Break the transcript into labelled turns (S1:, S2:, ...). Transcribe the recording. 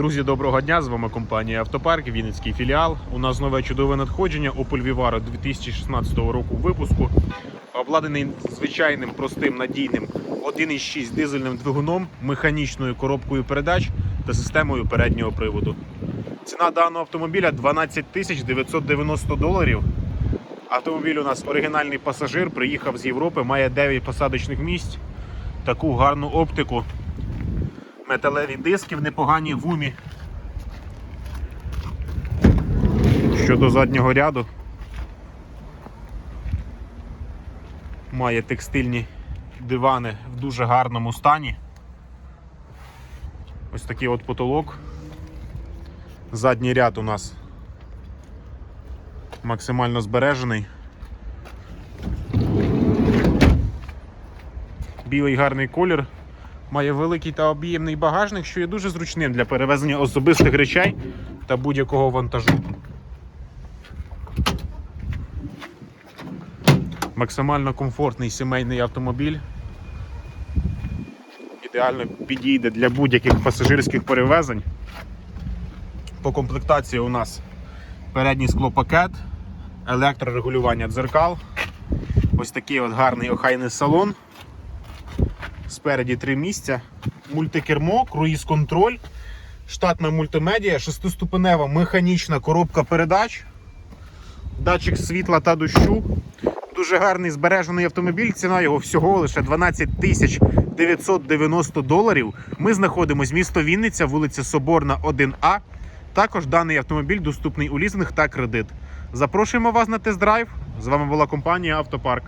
S1: Друзі, доброго дня! З вами компанія Автопарк, Вінницький філіал. У нас нове чудове надходження Opel Vivaro 2016 року випуску. Обладнаний звичайним, простим, надійним 1,6 дизельним двигуном, механічною коробкою передач та системою переднього приводу. Ціна даного автомобіля 12 тисяч 990 доларів. Автомобіль у нас оригінальний пасажир, приїхав з Європи, має 9 посадочних місць, таку гарну оптику металеві диски в непоганій гумі. Щодо заднього ряду, має текстильні дивани в дуже гарному стані. Ось такий от потолок. Задній ряд у нас максимально збережений. Білий гарний колір. Має великий та об'ємний багажник, що є дуже зручним для перевезення особистих речей та будь-якого вантажу. Максимально комфортний сімейний автомобіль. Ідеально підійде для будь-яких пасажирських перевезень. По комплектації у нас передній склопакет, електрорегулювання дзеркал, ось такий от гарний охайний салон. Спереді три місця, мультикермо, круїз-контроль, штатна мультимедіа, шестиступенева механічна коробка передач, датчик світла та дощу. Дуже гарний збережений автомобіль. Ціна його всього лише 12 тисяч 990 доларів. Ми знаходимося місто Вінниця, вулиця Соборна, 1А. Також даний автомобіль доступний у лізинг та кредит. Запрошуємо вас на тест-драйв. З вами була компанія Автопарк.